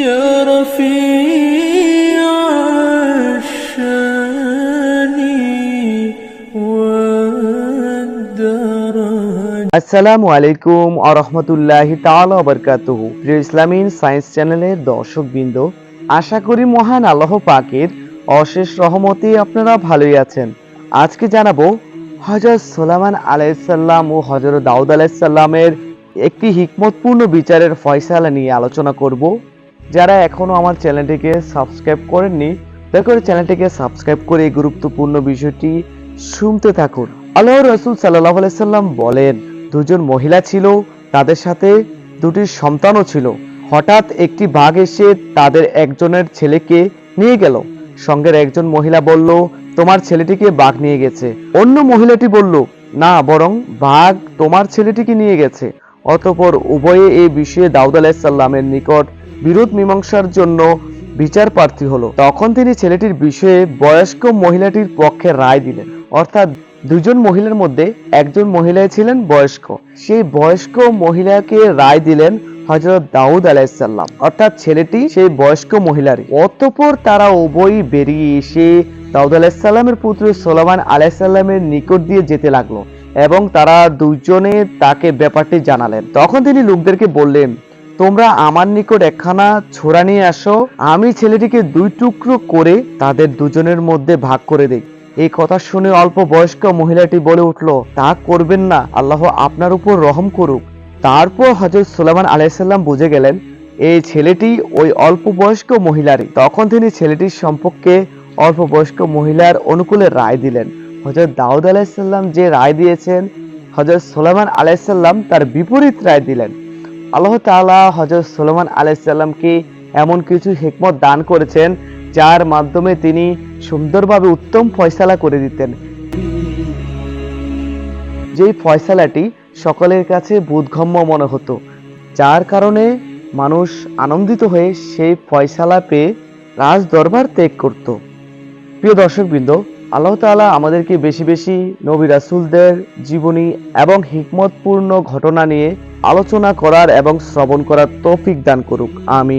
يا رفيع الشان والدرج আসসালামু আলাইকুম আ রহমতুল্লাহ তাআলা বারকাতুহু প্রিয় ইসলামিন সায়েন্স চ্যানেলের দর্শকবৃন্দ আশা করি মহান আল্লাহ পাকের অশেষ রহমতে আপনারা ভালোই আছেন আজকে জানাবো হজরত সোলামান আলাইসাল্লাম ও হজরত দাউদ আলাইসাল্লামের একটি হিকমতপূর্ণ বিচারের ফয়সালা নিয়ে আলোচনা করব যারা এখনও আমার চ্যানেলটিকে সাবস্ক্রাইব করেননি, দয়া করে চ্যানেলটিকে সাবস্ক্রাইব করে এই গুরুত্বপূর্ণ বিষয়টি শুনতে থাকুন। আল্লাহ রসুল সাল্লাহ সাল্লাম বলেন, দুজন মহিলা ছিল, তাদের সাথে দুটি সন্তানও ছিল। হঠাৎ একটি বাঘ এসে তাদের একজনের ছেলেকে নিয়ে গেল। সঙ্গের একজন মহিলা বলল, তোমার ছেলেটিকে বাঘ নিয়ে গেছে। অন্য মহিলাটি বলল, না, বরং বাঘ তোমার ছেলেটিকে নিয়ে গেছে। অতঃপর উভয়ে এই বিষয়ে দাউদ আলাহিসাল্লামের নিকট বিরোধ মীমাংসার জন্য বিচার প্রার্থী হলো। তখন তিনি ছেলেটির বিষয়ে বয়স্ক মহিলাটির পক্ষে রায় দিলেন। অর্থাৎ দুজন মহিলার মধ্যে একজন মহিলাই ছিলেন বয়স্ক। সেই বয়স্ক মহিলাকে রায় দিলেন হজরত দাউদ আলাইসাল্লাম অর্থাৎ ছেলেটি সেই বয়স্ক মহিলারই। অতঃপর তারা উভয়ই বেরিয়ে এসে দাউদ আলাইসাল্লামের পুত্র সোলামান আলাইসাল্লামের নিকট দিয়ে যেতে লাগল এবং তারা দুজনে তাকে ব্যাপারটি জানালেন। তখন তিনি লোকদেরকে বললেন তোমরা আমার নিকট একখানা ছোড়া নিয়ে আসো। আমি ছেলেটিকে দুই টুকরো করে তাদের দুজনের মধ্যে ভাগ করে দেই। এই কথা শুনে অল্প বয়স্ক মহিলাটি বলে উঠল, তা করবেন না, আল্লাহ আপনার উপর রহম করুক। তারপর হজরত সুলাইমান আলাইসাল্লাম বুঝে গেলেন, এই ছেলেটি ওই অল্প বয়স্ক মহিলারই। তখন তিনি ছেলেটির সম্পর্কে অল্প বয়স্ক মহিলার অনুকূলে রায় দিলেন। হজরত দাউদ আলাইসাল্লাম যে রায় দিয়েছেন হজরত সুলাইমান আলাইসাল্লাম তার বিপরীত রায় দিলেন। আল্লাহ তাআলা হজরত সুলেমান আলাইসাল্লামকে এমন কিছু হেকমত দান করেছেন, যার মাধ্যমে তিনি সুন্দরভাবে উত্তম ফয়সালা করে দিতেন। যেই ফয়সালাটি সকলের কাছে বোধগম্য মনে হতো, যার কারণে মানুষ আনন্দিত হয়ে সেই ফয়সালা পেয়ে রাজ দরবার ত্যাগ করত। প্রিয় দর্শকবৃন্দ, আল্লাহ তাআলা আমাদেরকে বেশি বেশি নবী রাসুলদের জীবনী এবং হিকমতপূর্ণ ঘটনা নিয়ে আলোচনা করার এবং শ্রবণ করার তৌফিক দান করুক। আমি